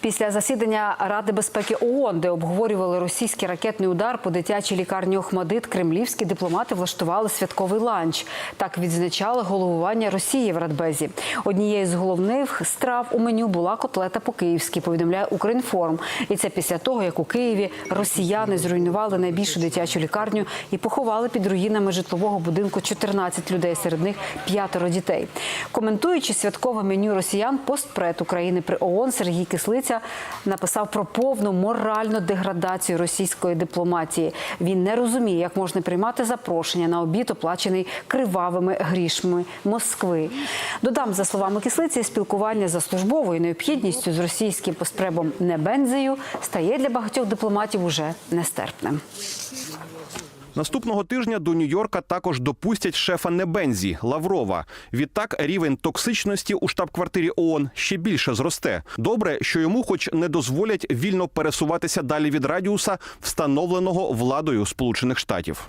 Після засідання Ради безпеки ООН, де обговорювали російський ракетний удар по дитячій лікарні Охмадит, кремлівські дипломати влаштували святковий ланч. Так відзначали головування Росії в Радбезі. Однією з головних страв у меню була котлета по-київськи, повідомляє Укрінформ. І це після того, як у Києві росіяни зруйнували найбільшу дитячу лікарню і поховали під руїнами житлового будинку 14 людей, серед них п'ятеро дітей. Коментуючи святкове меню росіян, постпред України при ООН Сергій Кислиця написав про повну моральну деградацію російської дипломатії. Він не розуміє, як можна приймати запрошення на обід, оплачений кривавими грішми Москви. Додам за словами Кислиці, спілкування за службовою необхідністю з російським поспребом Небензею стає для багатьох дипломатів уже нестерпним. Наступного тижня до Нью-Йорка також допустять шефа Небензі Лаврова. Відтак рівень токсичності у штаб-квартирі ООН ще більше зросте. Добре, що йому, хоч не дозволять вільно пересуватися далі від радіуса, встановленого владою Сполучених Штатів.